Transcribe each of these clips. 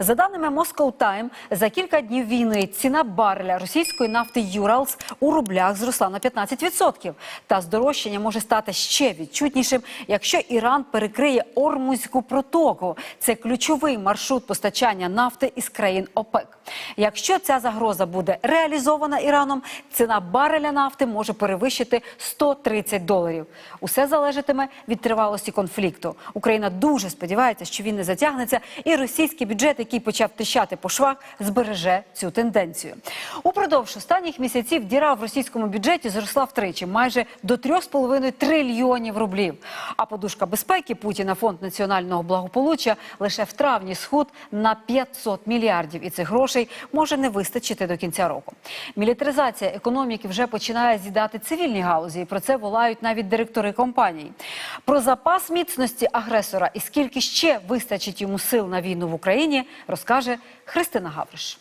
За даними Moscow Time, за кілька днів війни ціна бареля російської нафти Юралс у рублях зросла на 15%. Та здорожчання може стати ще відчутнішим, якщо Іран перекриє Ормузьку протоку. Це ключовий маршрут постачання нафти із країн ОПЕК. Якщо ця загроза буде реалізована Іраном, ціна бареля нафти може перевищити 130 доларів. Усе залежатиме від тривалості конфлікту. Україна дуже сподівається, що він не затягнеться, і російський бюджет, який почав тріщати по швах, збереже цю тенденцію. Упродовж останніх місяців діра в російському бюджеті зросла втричі, майже до 3,5 трильйонів рублів. А подушка безпеки Путіна, фонд національного благополуччя, лише в травні схуд на 500 мільярдів, і цих грошей може не вистачити до кінця року. Мілітаризація економіки вже починає з'їдати цивільні галузі. І про це волають навіть директори компаній. Про запас міцності агресора і скільки ще вистачить йому сил на війну в Україні, розкаже Христина Гавриш.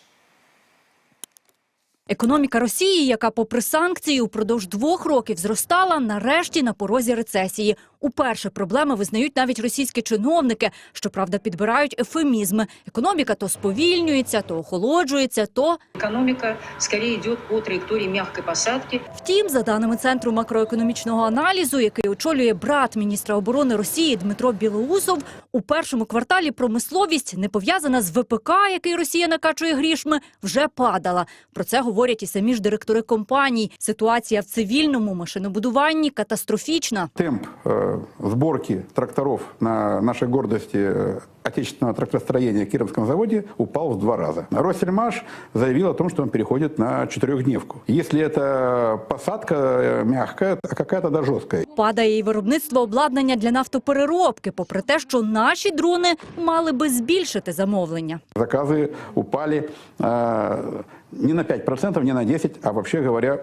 Економіка Росії, яка попри санкції упродовж двох років зростала, нарешті на порозі рецесії. Уперше проблеми визнають навіть російські чиновники, щоправда, підбирають ефемізми. Економіка то сповільнюється, то охолоджується, то Экономика скорее идет по траектории мягкой посадки. Втім, за даними центру макроекономічного аналізу, який очолює брат міністра оборони Росії Дмитро Білоусов, у першому кварталі промисловість, не пов'язана з ВПК, який Росія накачує грішми, вже падала. Про це говорять і самі ж директори компаній. Ситуація в цивільному машинобудуванні катастрофічна. Темп э, сборки тракторов на нашей гордости э, отечественного тракторостроения Кировском заводе упал в два раза. Россельмаш заявил о том, что он переходит на четырехдневку. Если это посадка э, мягкая, а какая-то да жесткая. Падає і виробництво обладнання для нафтопереробки, попри те, що наші дрони мали би збільшити замовлення. Закази упали э, не на 5%, не на 10%, а вообще говоря,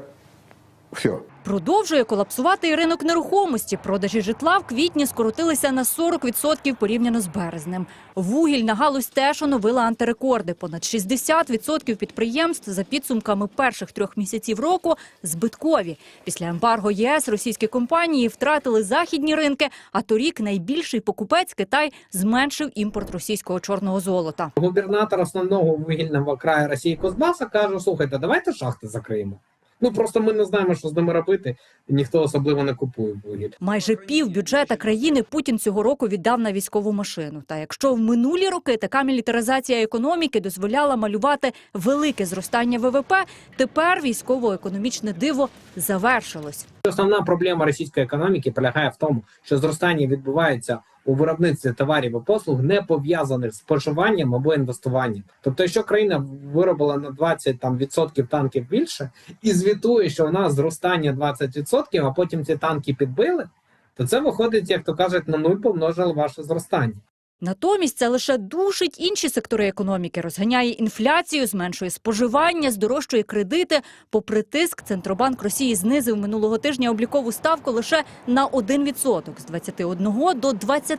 все. Продовжує колапсувати і ринок нерухомості. Продажі житла в квітні скоротилися на 40% порівняно з березнем. Вугільна галузь теж оновила антирекорди. Понад 60% підприємств за підсумками перших трьох місяців року збиткові. Після ембарго ЄС російські компанії втратили західні ринки, а торік найбільший покупець Китай зменшив імпорт російського чорного золота. губернатор основного вугільного краю Росії Кузбаса каже: слухайте, давайте шахти закриємо. Ну просто ми не знаємо, що з ними робити. Ніхто особливо не купує вугілля. Майже пів бюджета країни Путін цього року віддав на військову машину. Та якщо в минулі роки така мілітаризація економіки дозволяла малювати велике зростання ВВП, тепер військово-економічне диво завершилось. Основна проблема російської економіки полягає в тому, що зростання відбувається у виробництві товарів і послуг, не пов'язаних з споживанням або інвестуванням. Тобто, якщо країна виробила на 20 там відсотків танків більше і звітує, що у нас зростання 20%, а потім ці танки підбили, то це виходить, як то кажуть, на нуль помножили ваше зростання. Натомість це лише душить інші сектори економіки, розганяє інфляцію, зменшує споживання, здорожчує кредити. Попри тиск, Центробанк Росії знизив минулого тижня облікову ставку лише на 1% – з 21 до 20,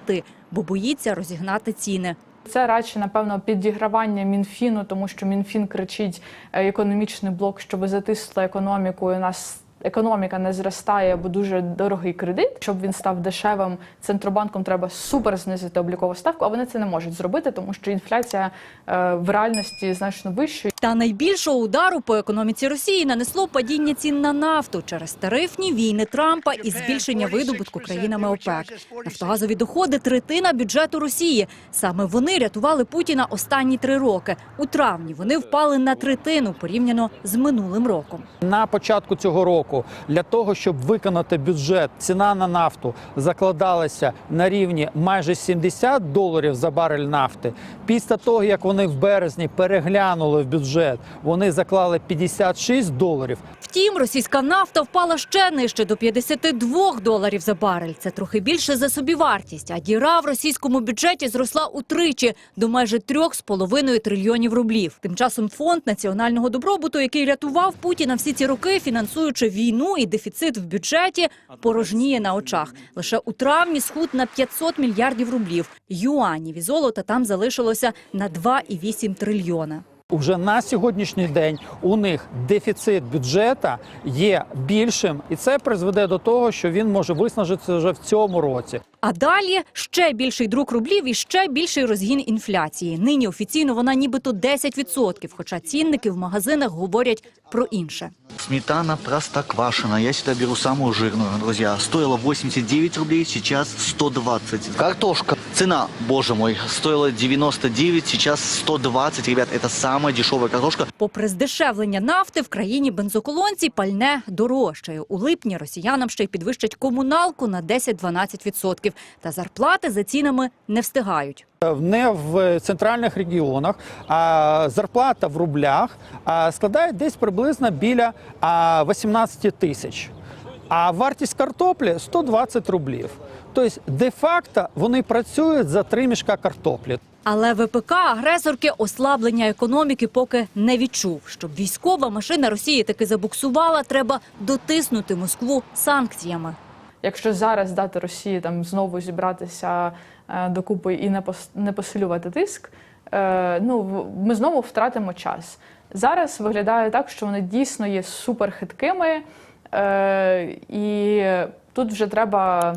бо боїться розігнати ціни. Це радше, напевно, підігравання Мінфіну, тому що Мінфін кричить е, економічний блок, що ви затисли економіку, і у нас економіка не зростає, бо дуже дорогий кредит. Щоб він став дешевим, центробанком треба супер знизити облікову ставку, а вони це не можуть зробити, тому що інфляція е, в реальності значно вища. Та найбільшого удару по економіці Росії нанесло падіння цін на нафту через тарифні війни Трампа і збільшення видобутку країнами ОПЕК. Нафтогазові доходи третина бюджету Росії. Саме вони рятували Путіна останні три роки. У травні вони впали на третину порівняно з минулим роком. На початку цього року для того, щоб виконати бюджет, ціна на нафту закладалася на рівні майже 70 доларів за барель нафти. Після того, як вони в березні переглянули в бюджет, вони заклали 56 доларів. Втім, російська нафта впала ще нижче до 52 доларів за барель. Це трохи більше за собівартість. А діра в російському бюджеті зросла утричі до майже 3,5 трильйонів рублів. Тим часом фонд національного добробуту, який рятував Путіна всі ці роки, фінансуючи війну і дефіцит в бюджеті, порожніє на очах. Лише у травні схуд на 500 мільярдів рублів. Юанів і золота там залишилося на 2,8 трильйона. Уже на сьогоднішній день у них дефіцит бюджету є більшим, і це призведе до того, що він може виснажитися вже в цьому році. А далі ще більший друк рублів і ще більший розгін інфляції. Нині офіційно вона нібито 10%, хоча цінники в магазинах говорять про інше. Сметана простоквашино. Я всегда беру самую жирную, друзья. Стоила 89 рублей, сейчас 120. Картошка. Цена, боже мой, стоила 99, сейчас 120. Ребят, это самая дешевая картошка. Попри здешевлення нафти, в країні бензоколонці пальне дорожчає. У липні росіянам ще й підвищать комуналку на 10-12%. Та зарплати за цінами не встигають. Не в центральних регіонах, а зарплата в рублях складає десь приблизно біля 18 тисяч. А вартість картоплі 120 рублів. Тобто, де-факто вони працюють за три мішка картоплі. Але ВПК агресорки ослаблення економіки поки не відчув. Щоб військова машина Росії таки забуксувала, треба дотиснути Москву санкціями. Якщо зараз дати Росії там знову зібратися е, докупи і не пос- посилювати тиск, е, ну ми знову втратимо час. Зараз виглядає так, що вони дійсно є суперхиткими, е, і тут вже треба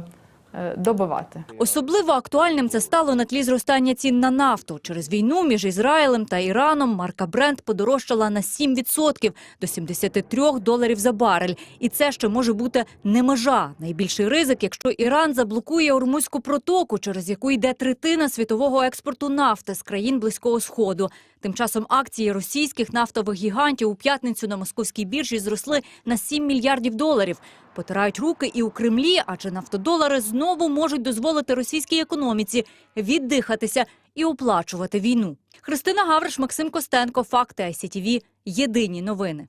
добивати. Особливо актуальним це стало на тлі зростання цін на нафту. Через війну між Ізраїлем та Іраном марка Брент подорожчала на 7% до 73 доларів за барель. І це ще може бути не межа. Найбільший ризик, якщо Іран заблокує Ормузьку протоку, через яку йде третина світового експорту нафти з країн Близького Сходу. Тим часом акції російських нафтових гігантів у п'ятницю на московській біржі зросли на 7 мільярдів доларів. Потирають руки і у Кремлі, адже нафтодолари знову можуть дозволити російській економіці віддихатися і оплачувати війну. Христина Гавриш, Максим Костенко, Факти ICTV. Єдині новини.